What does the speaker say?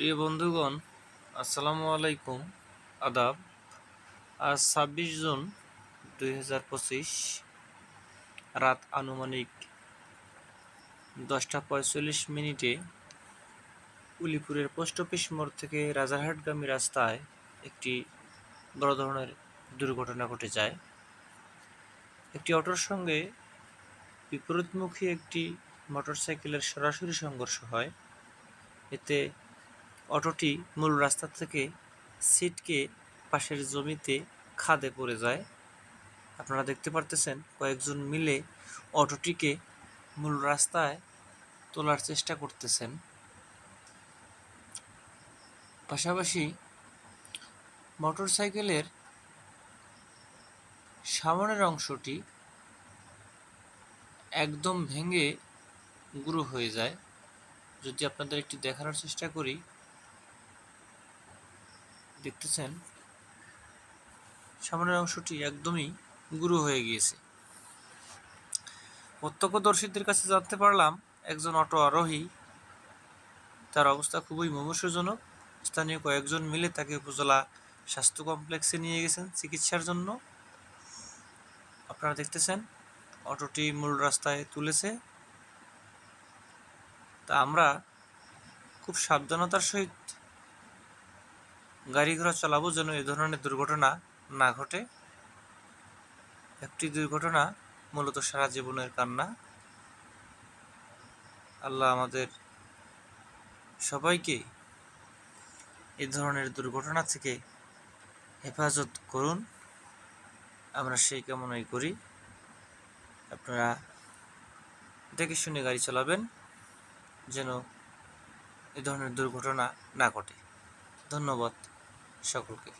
প্রিয় বন্ধুগণ, আসসালামু আলাইকুম। আদাব, আজ ছাব্বিশ জুন দুই হাজার পঁচিশ, রাত আনুমানিক দশটা পঁয়তাল্লিশ মিনিটে উলিপুরের পোস্ট অফিস মোড় থেকে রাজারহাটগামী রাস্তায় একটি বড় ধরনের দুর্ঘটনা ঘটে যায়। একটি অটোর সঙ্গে বিপরীতমুখী একটি মোটরসাইকেলের সরাসরি সংঘর্ষ হয়। এতে অটোটি মূল রাস্তা থেকে সিটকে পাশের জমিতে খাদে পড়ে যায়। আপনারা দেখতে পারতেছেন, কয়েকজন মিলে অটোটিকে মূল রাস্তায় তোলার চেষ্টা করতেছেন। পাশাপাশি মোটরসাইকেলের সামনের অংশটি একদম ভেঙে গুঁড়ো হয়ে যায়। যদি আপনাদের একটু দেখানোর চেষ্টা করি। দেখতেছেন, সামনের অংশটি একদমই গুঁড়ো হয়ে গিয়েছে। প্রত্যক্ষদর্শীদের কাছে জানতে পারলাম, একজন অটো আরোহী, তার অবস্থা খুবই মুমূর্ষজনক। স্থানীয় কয়েকজন মিলে তাকে উপজেলা স্বাস্থ্য কমপ্লেক্সে নিয়ে গেছেন চিকিৎসার জন্য। আপনারা দেখতেছেন, অটোটি মূল রাস্তায় তুলেছে। তা আমরা খুব সাবধানতার সহিত গাড়ি ঘোড়া চালাবো যেন এ ধরনের দুর্ঘটনা না ঘটে। একটি দুর্ঘটনা মূলত সারা জীবনের কান্না। আল্লাহ আমাদের সবাইকে এ ধরনের দুর্ঘটনা থেকে হেফাজত করুন। আমরা সেই কামনাই করি। আপনারা দেখে শুনে গাড়ি চালাবেন যেন এ ধরনের দুর্ঘটনা না ঘটে। ধন্যবাদ। সকলকে